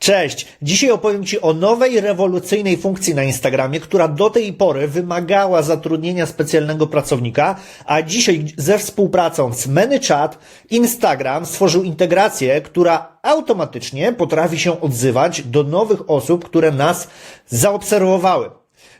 Cześć! Dzisiaj opowiem Ci o nowej, rewolucyjnej funkcji na Instagramie, która do tej pory wymagała zatrudnienia specjalnego pracownika, a dzisiaj ze współpracą z ManyChat Instagram stworzył integrację, która automatycznie potrafi się odzywać do nowych osób, które nas zaobserwowały.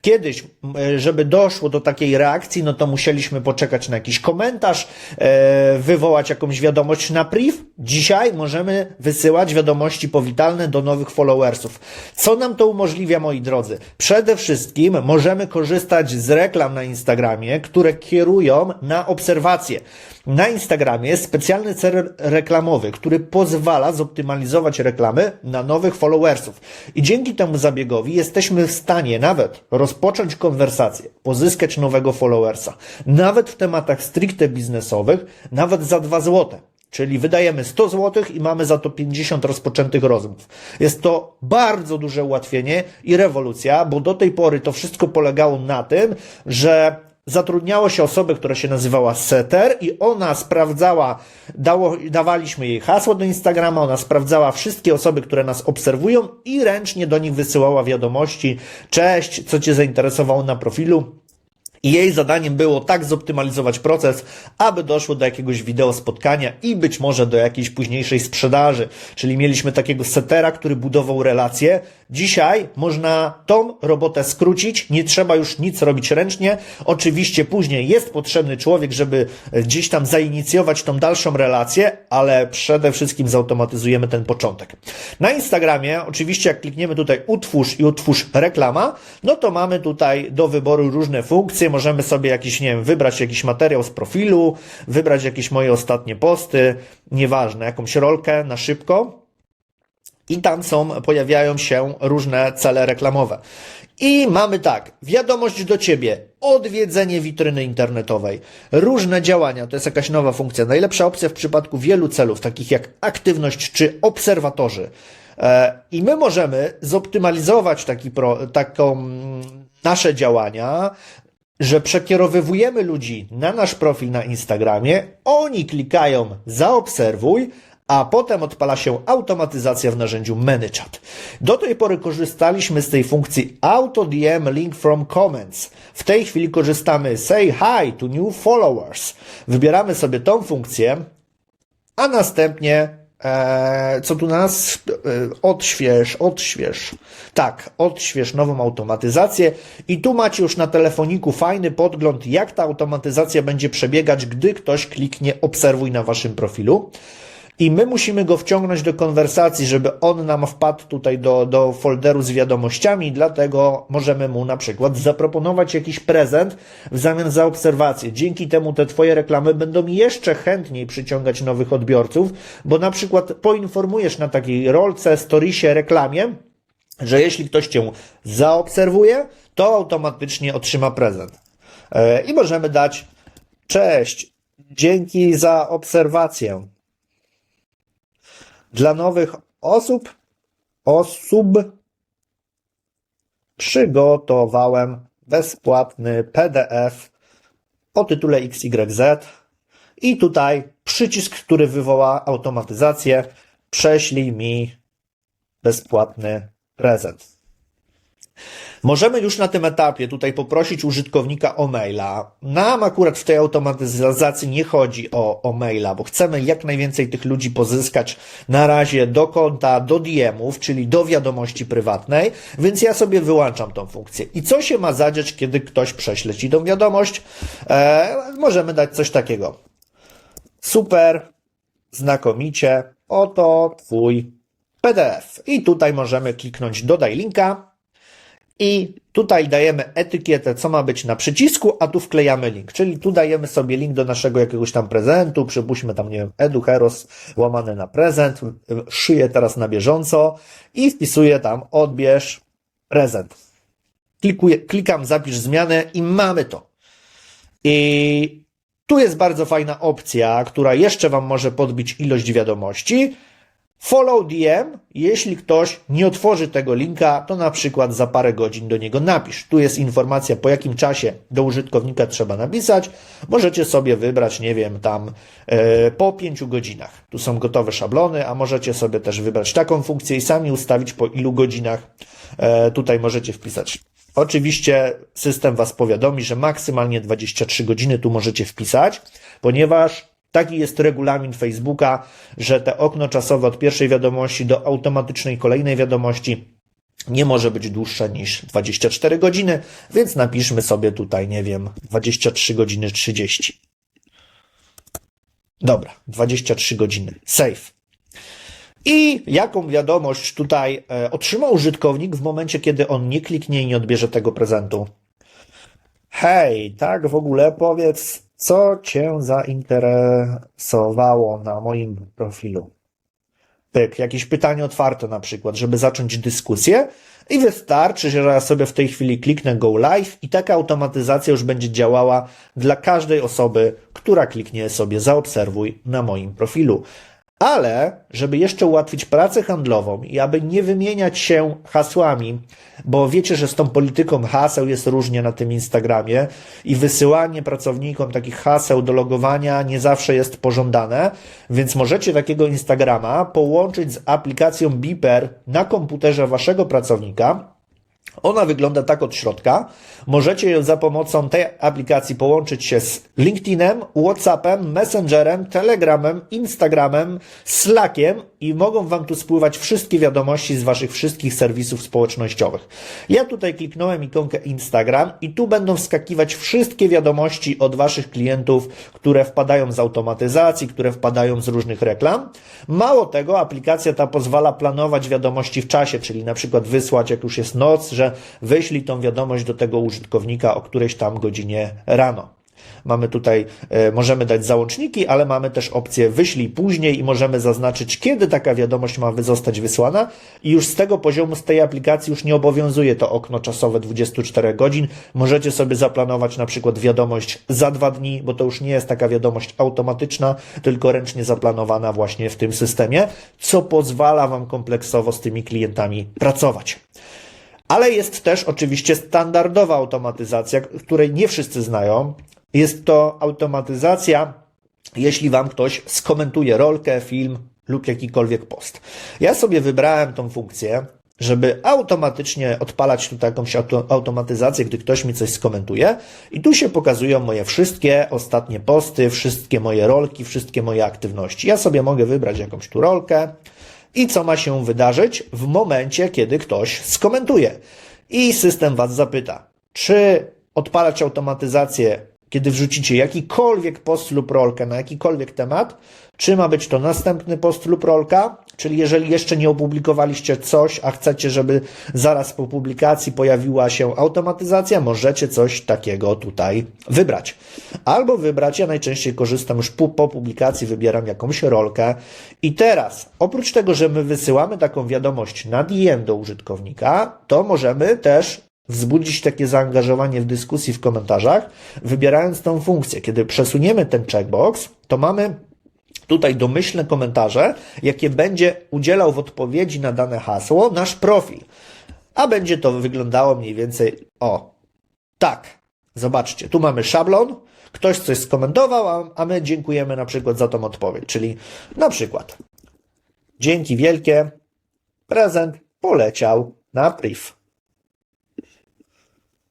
Kiedyś, m, żeby doszło do takiej reakcji, no to musieliśmy poczekać na jakiś komentarz, e, wywołać jakąś wiadomość na priv. Dzisiaj możemy wysyłać wiadomości powitalne do nowych followersów. Co nam to umożliwia, moi drodzy? Przede wszystkim możemy korzystać z reklam na Instagramie, które kierują na obserwacje. Na Instagramie jest specjalny cel reklamowy, który pozwala zoptymalizować reklamy na nowych followersów. I dzięki temu zabiegowi jesteśmy w stanie nawet rozpocząć konwersację, pozyskać nowego followersa, nawet w tematach stricte biznesowych, nawet za 2 złote. Czyli wydajemy 100 zł i mamy za to 50 rozpoczętych rozmów. Jest to bardzo duże ułatwienie i rewolucja, bo do tej pory to wszystko polegało na tym, że zatrudniało się osobę, która się nazywała Setter i ona sprawdzała, dało, dawaliśmy jej hasło do Instagrama, ona sprawdzała wszystkie osoby, które nas obserwują i ręcznie do nich wysyłała wiadomości, cześć, co Cię zainteresowało na profilu, i jej zadaniem było tak zoptymalizować proces, aby doszło do jakiegoś wideo spotkania i być może do jakiejś późniejszej sprzedaży. Czyli mieliśmy takiego setera, który budował relacje. Dzisiaj można tą robotę skrócić, nie trzeba już nic robić ręcznie. Oczywiście później jest potrzebny człowiek, żeby gdzieś tam zainicjować tą dalszą relację, ale przede wszystkim zautomatyzujemy ten początek. Na Instagramie, oczywiście jak klikniemy tutaj utwórz i utwórz reklama, no to mamy tutaj do wyboru różne funkcje. Możemy sobie jakiś, nie wiem, wybrać jakiś materiał z profilu, wybrać jakieś moje ostatnie posty, nieważne, jakąś rolkę na szybko. I tam są, pojawiają się różne cele reklamowe. I mamy tak, wiadomość do Ciebie, odwiedzenie witryny internetowej, różne działania, to jest jakaś nowa funkcja, najlepsza opcja w przypadku wielu celów, takich jak aktywność czy obserwatorzy. E, I my możemy zoptymalizować taki pro, taką mm, nasze działania, że przekierowywujemy ludzi na nasz profil na Instagramie, oni klikają zaobserwuj, a potem odpala się automatyzacja w narzędziu ManyChat. Do tej pory korzystaliśmy z tej funkcji Auto DM Link from Comments. W tej chwili korzystamy Say Hi to New Followers. Wybieramy sobie tą funkcję, a następnie e, co tu nas? E, odśwież, odśwież. Tak, odśwież nową automatyzację i tu macie już na telefoniku fajny podgląd, jak ta automatyzacja będzie przebiegać, gdy ktoś kliknie obserwuj na waszym profilu. I my musimy go wciągnąć do konwersacji, żeby on nam wpadł tutaj do, do folderu z wiadomościami, dlatego możemy mu na przykład zaproponować jakiś prezent w zamian za obserwację. Dzięki temu te Twoje reklamy będą jeszcze chętniej przyciągać nowych odbiorców, bo na przykład poinformujesz na takiej rolce, storiesie, reklamie, że jeśli ktoś Cię zaobserwuje, to automatycznie otrzyma prezent. E, I możemy dać cześć, dzięki za obserwację. Dla nowych osób, osób przygotowałem bezpłatny PDF o tytule XYZ i tutaj przycisk, który wywoła automatyzację, prześlij mi bezpłatny prezent. Możemy już na tym etapie tutaj poprosić użytkownika o maila. Nam akurat w tej automatyzacji nie chodzi o, o maila, bo chcemy jak najwięcej tych ludzi pozyskać na razie do konta, do DM-ów, czyli do wiadomości prywatnej, więc ja sobie wyłączam tą funkcję. I co się ma zadziać, kiedy ktoś prześle Ci tą wiadomość? E, możemy dać coś takiego. Super, znakomicie, oto Twój PDF. I tutaj możemy kliknąć dodaj linka. I tutaj dajemy etykietę, co ma być na przycisku, a tu wklejamy link. Czyli tu dajemy sobie link do naszego jakiegoś tam prezentu, przypuśćmy tam, nie wiem, eduheros łamane na prezent, szyję teraz na bieżąco i wpisuję tam odbierz prezent. Klikuję, klikam zapisz zmianę i mamy to. I tu jest bardzo fajna opcja, która jeszcze Wam może podbić ilość wiadomości, Follow DM, jeśli ktoś nie otworzy tego linka, to na przykład za parę godzin do niego napisz. Tu jest informacja, po jakim czasie do użytkownika trzeba napisać. Możecie sobie wybrać, nie wiem, tam e, po pięciu godzinach. Tu są gotowe szablony, a możecie sobie też wybrać taką funkcję i sami ustawić po ilu godzinach e, tutaj możecie wpisać. Oczywiście system Was powiadomi, że maksymalnie 23 godziny tu możecie wpisać, ponieważ Taki jest regulamin Facebooka, że te okno czasowe od pierwszej wiadomości do automatycznej kolejnej wiadomości nie może być dłuższe niż 24 godziny, więc napiszmy sobie tutaj, nie wiem, 23 godziny 30. Dobra, 23 godziny. Save. I jaką wiadomość tutaj e, otrzyma użytkownik w momencie, kiedy on nie kliknie i nie odbierze tego prezentu? Hej, tak w ogóle powiedz, co Cię zainteresowało na moim profilu? Pyk, jakieś pytanie otwarte na przykład, żeby zacząć dyskusję i wystarczy, że ja sobie w tej chwili kliknę Go Live i taka automatyzacja już będzie działała dla każdej osoby, która kliknie sobie zaobserwuj na moim profilu. Ale, żeby jeszcze ułatwić pracę handlową i aby nie wymieniać się hasłami, bo wiecie, że z tą polityką haseł jest różnie na tym Instagramie i wysyłanie pracownikom takich haseł do logowania nie zawsze jest pożądane, więc możecie takiego Instagrama połączyć z aplikacją Beeper na komputerze waszego pracownika ona wygląda tak od środka. Możecie ją za pomocą tej aplikacji połączyć się z LinkedInem, WhatsAppem, Messengerem, Telegramem, Instagramem, Slackiem i mogą Wam tu spływać wszystkie wiadomości z Waszych wszystkich serwisów społecznościowych. Ja tutaj kliknąłem ikonkę Instagram i tu będą wskakiwać wszystkie wiadomości od Waszych klientów, które wpadają z automatyzacji, które wpadają z różnych reklam. Mało tego, aplikacja ta pozwala planować wiadomości w czasie, czyli na przykład wysłać, jak już jest noc, że wyślij tą wiadomość do tego użytkownika o którejś tam godzinie rano. Mamy tutaj, e, możemy dać załączniki, ale mamy też opcję wyślij później i możemy zaznaczyć, kiedy taka wiadomość ma zostać wysłana i już z tego poziomu, z tej aplikacji już nie obowiązuje to okno czasowe 24 godzin. Możecie sobie zaplanować na przykład wiadomość za dwa dni, bo to już nie jest taka wiadomość automatyczna, tylko ręcznie zaplanowana właśnie w tym systemie, co pozwala Wam kompleksowo z tymi klientami pracować. Ale jest też oczywiście standardowa automatyzacja, której nie wszyscy znają. Jest to automatyzacja, jeśli Wam ktoś skomentuje rolkę, film lub jakikolwiek post. Ja sobie wybrałem tą funkcję, żeby automatycznie odpalać tu auto, automatyzację, gdy ktoś mi coś skomentuje. I tu się pokazują moje wszystkie ostatnie posty, wszystkie moje rolki, wszystkie moje aktywności. Ja sobie mogę wybrać jakąś tu rolkę i co ma się wydarzyć w momencie, kiedy ktoś skomentuje. I system Was zapyta, czy odpalać automatyzację, kiedy wrzucicie jakikolwiek post lub rolkę na jakikolwiek temat, czy ma być to następny post lub rolka, czyli jeżeli jeszcze nie opublikowaliście coś, a chcecie, żeby zaraz po publikacji pojawiła się automatyzacja, możecie coś takiego tutaj wybrać. Albo wybrać, ja najczęściej korzystam już po, po publikacji, wybieram jakąś rolkę i teraz, oprócz tego, że my wysyłamy taką wiadomość na DM do użytkownika, to możemy też wzbudzić takie zaangażowanie w dyskusji w komentarzach, wybierając tą funkcję. Kiedy przesuniemy ten checkbox, to mamy tutaj domyślne komentarze, jakie będzie udzielał w odpowiedzi na dane hasło nasz profil. A będzie to wyglądało mniej więcej o tak. Zobaczcie, tu mamy szablon, ktoś coś skomentował, a my dziękujemy na przykład za tą odpowiedź, czyli na przykład dzięki wielkie, prezent poleciał na priv.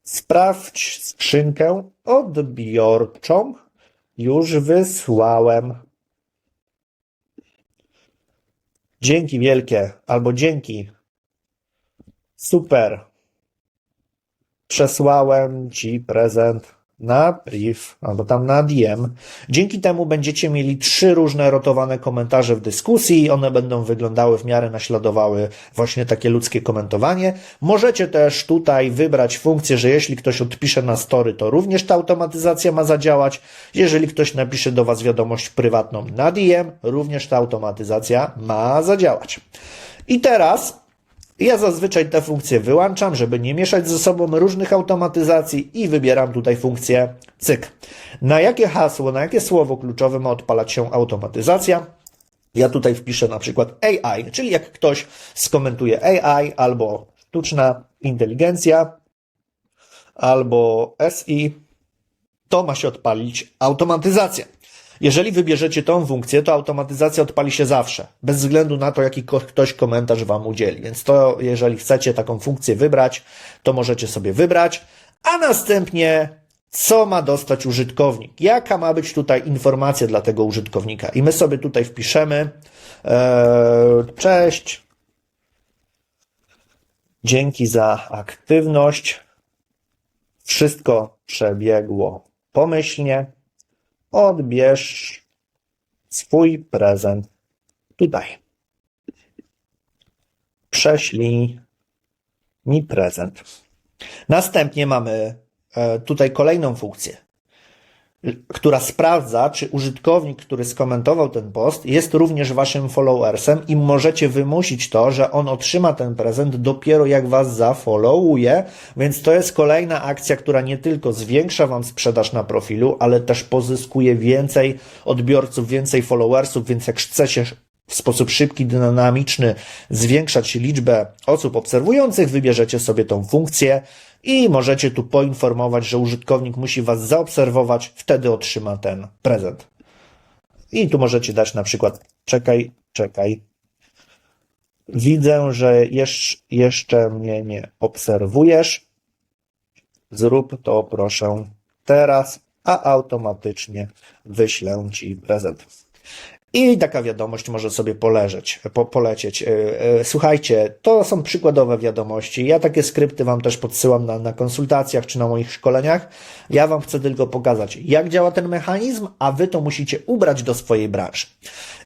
Sprawdź skrzynkę odbiorczą. Już wysłałem. Dzięki wielkie, albo dzięki. Super. Przesłałem ci prezent na brief, albo tam na DM. Dzięki temu będziecie mieli trzy różne rotowane komentarze w dyskusji. One będą wyglądały w miarę naśladowały właśnie takie ludzkie komentowanie. Możecie też tutaj wybrać funkcję, że jeśli ktoś odpisze na story, to również ta automatyzacja ma zadziałać. Jeżeli ktoś napisze do Was wiadomość prywatną na DM, również ta automatyzacja ma zadziałać. I teraz ja zazwyczaj te funkcje wyłączam, żeby nie mieszać ze sobą różnych automatyzacji i wybieram tutaj funkcję cyk. Na jakie hasło, na jakie słowo kluczowe ma odpalać się automatyzacja? Ja tutaj wpiszę na przykład AI, czyli jak ktoś skomentuje AI albo sztuczna inteligencja, albo SI, to ma się odpalić automatyzacja. Jeżeli wybierzecie tą funkcję, to automatyzacja odpali się zawsze, bez względu na to, jaki ktoś komentarz Wam udzieli. Więc to, jeżeli chcecie taką funkcję wybrać, to możecie sobie wybrać, a następnie co ma dostać użytkownik? Jaka ma być tutaj informacja dla tego użytkownika? I my sobie tutaj wpiszemy e, cześć, dzięki za aktywność, wszystko przebiegło pomyślnie, odbierz swój prezent tutaj. Prześlij mi prezent. Następnie mamy e, tutaj kolejną funkcję, która sprawdza, czy użytkownik, który skomentował ten post, jest również waszym followersem i możecie wymusić to, że on otrzyma ten prezent dopiero jak was zafollowuje, więc to jest kolejna akcja, która nie tylko zwiększa wam sprzedaż na profilu, ale też pozyskuje więcej odbiorców, więcej followersów, więc jak chcecie w sposób szybki, dynamiczny zwiększać liczbę osób obserwujących, wybierzecie sobie tą funkcję i możecie tu poinformować, że użytkownik musi Was zaobserwować, wtedy otrzyma ten prezent. I tu możecie dać na przykład czekaj, czekaj. Widzę, że jesz- jeszcze mnie nie obserwujesz. Zrób to proszę teraz, a automatycznie wyślę Ci prezent. I taka wiadomość może sobie poleżeć, po, polecieć. E, e, Słuchajcie, to są przykładowe wiadomości. Ja takie skrypty Wam też podsyłam na, na konsultacjach czy na moich szkoleniach. Ja Wam chcę tylko pokazać, jak działa ten mechanizm, a Wy to musicie ubrać do swojej branży.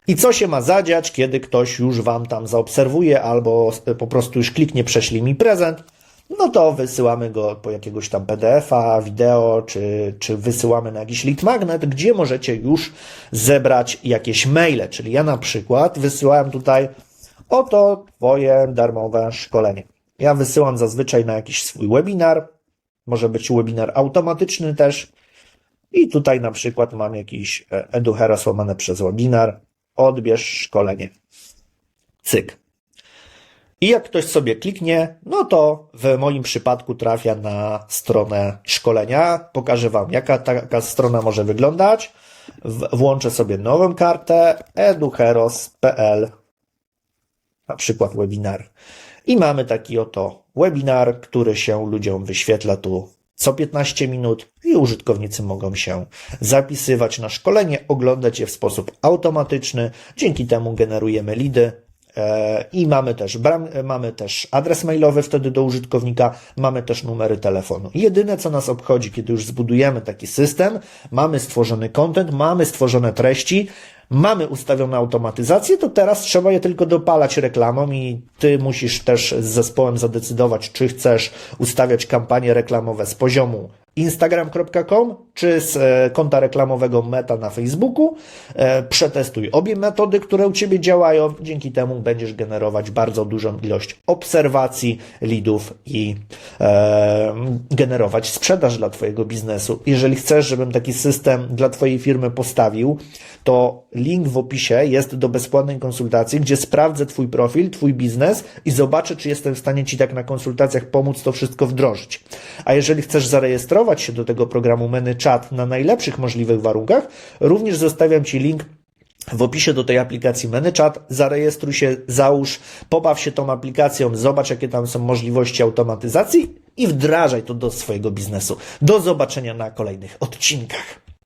I co się ma zadziać, kiedy ktoś już Wam tam zaobserwuje albo po prostu już kliknie, prześlij mi prezent, no to wysyłamy go po jakiegoś tam PDF-a, wideo, czy, czy wysyłamy na jakiś lead magnet, gdzie możecie już zebrać jakieś maile. Czyli ja na przykład wysyłałem tutaj oto Twoje darmowe szkolenie. Ja wysyłam zazwyczaj na jakiś swój webinar, może być webinar automatyczny też. I tutaj na przykład mam jakiś e, eduhera łamane przez webinar. Odbierz szkolenie. Cyk. I jak ktoś sobie kliknie, no to w moim przypadku trafia na stronę szkolenia. Pokażę Wam, jaka taka strona może wyglądać. Włączę sobie nową kartę eduheros.pl, na przykład webinar. I mamy taki oto webinar, który się ludziom wyświetla tu co 15 minut i użytkownicy mogą się zapisywać na szkolenie, oglądać je w sposób automatyczny. Dzięki temu generujemy lidy, I mamy też, bram, e, mamy też adres mailowy wtedy do użytkownika, mamy też numery telefonu. Jedyne, co nas obchodzi, kiedy już zbudujemy taki system, mamy stworzony content, mamy stworzone treści, mamy ustawioną automatyzację, to teraz trzeba je tylko dopalać reklamą i ty musisz też z zespołem zadecydować, czy chcesz ustawiać kampanie reklamowe z poziomu instagram.com czy z e, konta reklamowego Meta na Facebooku. E, Przetestuj obie metody, które u Ciebie działają. Dzięki temu będziesz generować bardzo dużą ilość obserwacji, leadów i e, generować sprzedaż dla Twojego biznesu. Jeżeli chcesz, żebym taki system dla Twojej firmy postawił, to link w opisie jest do bezpłatnej konsultacji, gdzie sprawdzę Twój profil, Twój biznes i zobaczę, czy jestem w stanie Ci tak na konsultacjach pomóc to wszystko wdrożyć. A jeżeli chcesz zarejestrować się do tego programu ManyChat na najlepszych możliwych warunkach, również zostawiam Ci link w opisie do tej aplikacji ManyChat. Zarejestruj się, załóż, pobaw się tą aplikacją, zobacz, jakie tam są możliwości automatyzacji i wdrażaj to do swojego biznesu. Do zobaczenia na kolejnych odcinkach.